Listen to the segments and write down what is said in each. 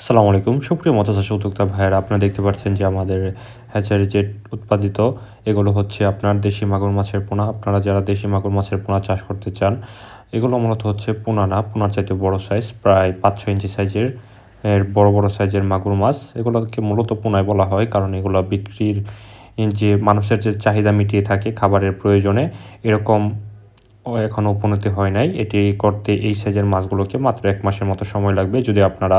আসসালামু আলাইকুম। সুপ্রিয় মৎস্য উদ্যোক্তা ভাইয়েরা, আপনারা দেখতে পাচ্ছেন যে আমাদের হ্যাচারি যে উৎপাদিত, এগুলো হচ্ছে আপনার দেশি মাগুর মাছের পোনা। আপনারা যারা দেশি মাগুর মাছের পোনা চাষ করতে চান, এগুলো মূলত হচ্ছে পোনা না, পোনার চাইতে বড় সাইজ প্রায় পাঁচ ছ ইঞ্চি সাইজের এর বড় বড় সাইজের মাগুর মাছ। এগুলোকে মূলত পোনায় বলা হয় কারণ এগুলো বিক্রির যে মানুষের যে চাহিদা মিটিয়ে থাকে খাবারের প্রয়োজনে, এরকম এখনও উপনীত হয় নাই। এটি করতে এই সাইজের মাছগুলোকে মাত্র এক মাসের মতো সময় লাগবে। যদি আপনারা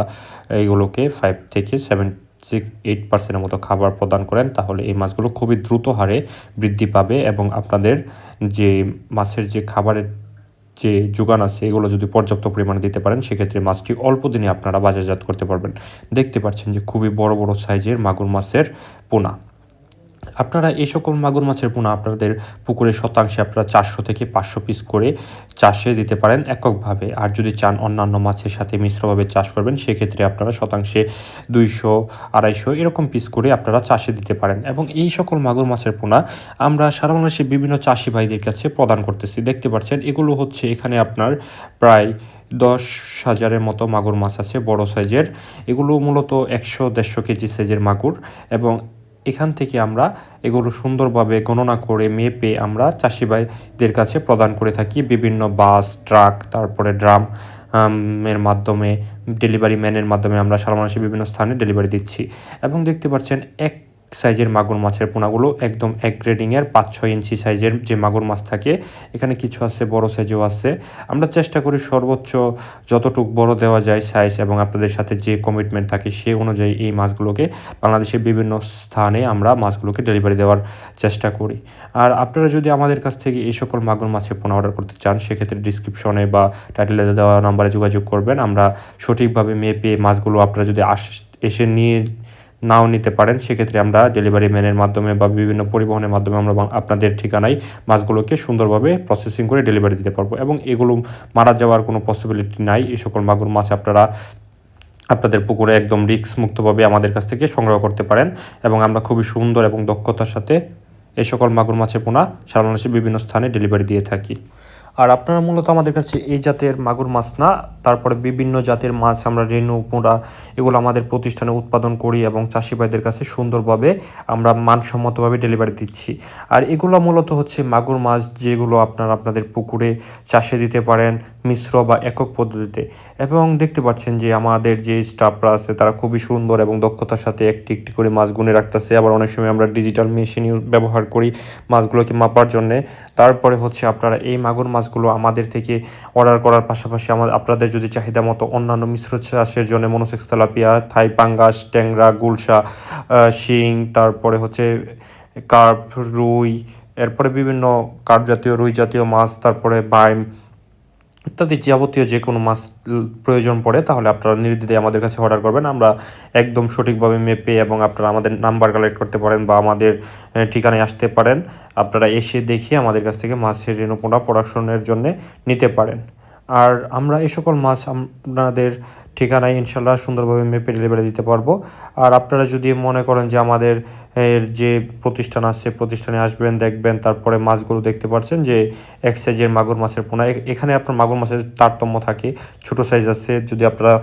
এইগুলোকে ফাইভ থেকে সেভেন সিক্স এইট পার্সেন্টের মতো খাবার প্রদান করেন, তাহলে এই মাছগুলো খুবই দ্রুত হারে বৃদ্ধি পাবে এবং আপনাদের যে মাছের যে খাবারের যে যোগান আছে, এগুলো যদি পর্যাপ্ত পরিমাণে দিতে পারেন, সেক্ষেত্রে মাছটি অল্প দিনে আপনারা বাজারজাত করতে পারবেন। দেখতে পাচ্ছেন যে খুবই বড় বড় সাইজের মাগুর মাছের পোনা। আপনারা এই সকল মাগুর মাছের পোনা আপনাদের পুকুরের শতাংশে আপনারা চারশো থেকে পাঁচশো পিস করে চাষে দিতে পারেন এককভাবে। আর যদি চান অন্যান্য মাছের সাথে মিশ্রভাবে চাষ করবেন, সেক্ষেত্রে আপনারা শতাংশে দুইশো, আড়াইশো এরকম পিস করে আপনারা চাষে দিতে পারেন। এবং এই সকল মাগুর মাছের পোনা আমরা সারা বাংলাদেশে বিভিন্ন চাষি ভাইদের কাছে প্রদান করতেছি। দেখতে পাচ্ছেন, এগুলো হচ্ছে এখানে আপনার প্রায় দশ হাজারের মতো মাগুর মাছ আছে, বড় সাইজের। এগুলো মূলত একশো দেড়শো কেজি সাইজের মাগুর এবং এখান থেকে আমরা এগুলো সুন্দরভাবে গণনা করে মেপে আমরা চাষিবাইদের কাছে প্রদান করে থাকি। বিভিন্ন বাস, ট্রাক, তারপরে ড্রাম এর মাধ্যমে, ডেলিভারি ম্যানের মাধ্যমে আমরা সারা মানুষের বিভিন্ন স্থানে ডেলিভারি দিচ্ছি। এবং দেখতে পাচ্ছেন, এক সাইজের মাগুর মাছের পোনাগুলো একদম এক গ্রেডিংয়ের পাঁচ ছয় ইঞ্চি সাইজের যে মাগুর মাছ থাকে, এখানে কিছু আছে, বড় সাইজও আছে। আমরা চেষ্টা করি সর্বোচ্চ যতটুক বড় দেওয়া যায় সাইজ এবং আপনাদের সাথে যে কমিটমেন্ট থাকে সে অনুযায়ী এই মাছগুলোকে বাংলাদেশের বিভিন্ন স্থানে আমরা মাছগুলোকে ডেলিভারি দেওয়ার চেষ্টা করি। আর আপনারা যদি আমাদের কাছ থেকে এই সকল মাগুর মাছের পোনা অর্ডার করতে চান, সেক্ষেত্রে ডিসক্রিপশনে বা টাইটেলে দেওয়া নাম্বারে যোগাযোগ করবেন। আমরা সঠিকভাবে মেপে মাছগুলো আপনারা যদি আস, এসে নিয়ে নাও নিতে পারেন, সেক্ষেত্রে আমরা ডেলিভারি ম্যানের মাধ্যমে বা বিভিন্ন পরিবহনের মাধ্যমে আমরা আপনাদের ঠিকানায় মাছগুলোকে সুন্দরভাবে প্রসেসিং করে ডেলিভারি দিতে পারব এবং এগুলো মারা যাওয়ার কোনো পসিবিলিটি নাই। এই সকল মাগুর মাছ আপনারা আপনাদের পুকুরে একদম রিস্ক মুক্তভাবে আমাদের কাছ থেকে সংগ্রহ করতে পারেন এবং আমরা খুবই সুন্দর এবং দক্ষতার সাথে এই সকল মাগুর মাছের পোনা সারা বিভিন্ন স্থানে ডেলিভারি দিয়ে থাকি। আর আপনারা মূলত আমাদের কাছে এই জাতের মাগুর মাছ না, তারপরে বিভিন্ন জাতের মাছ আমরা রেনু পোড়া এগুলো আমাদের প্রতিষ্ঠানে উৎপাদন করি এবং চাষি ভাইদের কাছে সুন্দরভাবে আমরা মানসম্মতভাবে ডেলিভারি দিচ্ছি। আর এগুলো মূলত হচ্ছে মাগুর মাছ যেগুলো আপনারা আপনাদের পুকুরে চাষে দিতে পারেন মিশ্র বা একক পদ্ধতিতে। এবং দেখতে পাচ্ছেন যে আমাদের যে স্টাফরা আছে তারা খুবই সুন্দর এবং দক্ষতার সাথে একটি একটি করে মাছ গুনে রাখতেছে। আবার অনেক সময় আমরা ডিজিটাল মেশিন ব্যবহার করি মাছগুলোকে মাপার জন্যে। তারপরে হচ্ছে আপনারা এই মাগুর মাছগুলো আমাদের থেকে অর্ডার করার পাশাপাশি আমাদের আপনাদের যদি চাহিদা মতো অন্যান্য মিশ্র চাষের জন্য মনোসেক্স তেলাপিয়া, থাই পাঙ্গাস, ট্যাংরা, গুলশা শিং, তারপরে হচ্ছে কার্প, রুই, এরপরে বিভিন্ন কার্প জাতীয় রুই জাতীয় মাছ, তারপরে বাইম ইত্যাদি যাবতীয় যে কোনো মাছ প্রয়োজন পড়ে, তাহলে আপনারা নির্দ্বিধায় আমাদের কাছে অর্ডার করবেন। আমরা একদম সঠিকভাবে মেপে এবং আপনারা আমাদের নাম্বার কালেক্ট করতে পারেন বা আমাদের ঠিকানায় আসতে পারেন। আপনারা এসে দেখে আমাদের কাছ থেকে মাছের রেণুপোনা প্রোডাকশনের জন্য নিতে পারেন। আর আমরা এই সকল মাছ আপনাদের ঠিকানায় ইনশাল্লাহ সুন্দরভাবে মেপে ডেলিভারি দিতে পারব। আর আপনারা যদি মনে করেন যে আমাদের এর যে প্রতিষ্ঠান আছে, প্রতিষ্ঠানে আসবেন, দেখবেন, তারপরে মাছগুলো দেখতে পাচ্ছেন যে এক সাইজের মাগুর মাছের পোনা এখানে আপনার মাগুর মাছের তারতম্য থাকে, ছোট সাইজ আছে, যদি আপনারা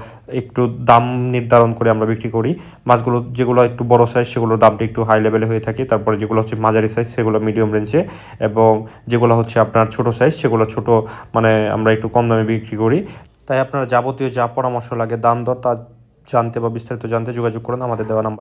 একটু দাম নির্ধারণ করে আমরা বিক্রি করি, মাছগুলো যেগুলো একটু বড় সাইজ সেগুলোর দামটা একটু হাই লেভেলে হয়ে থাকে, তারপরে যেগুলো হচ্ছে মাঝারি সাইজ সেগুলো মিডিয়াম রেঞ্জে এবং যেগুলো হচ্ছে আপনার ছোট সাইজ সেগুলো ছোট মানে আমরা একটু কম দামে বিক্রি করি। তাই আপনারা যাবতীয় যা পরামর্শ লাগে, দাম দর তা জানতে বা বিস্তারিত জানতে যোগাযোগ করুন। আমাদের দেওয়া নাম্বার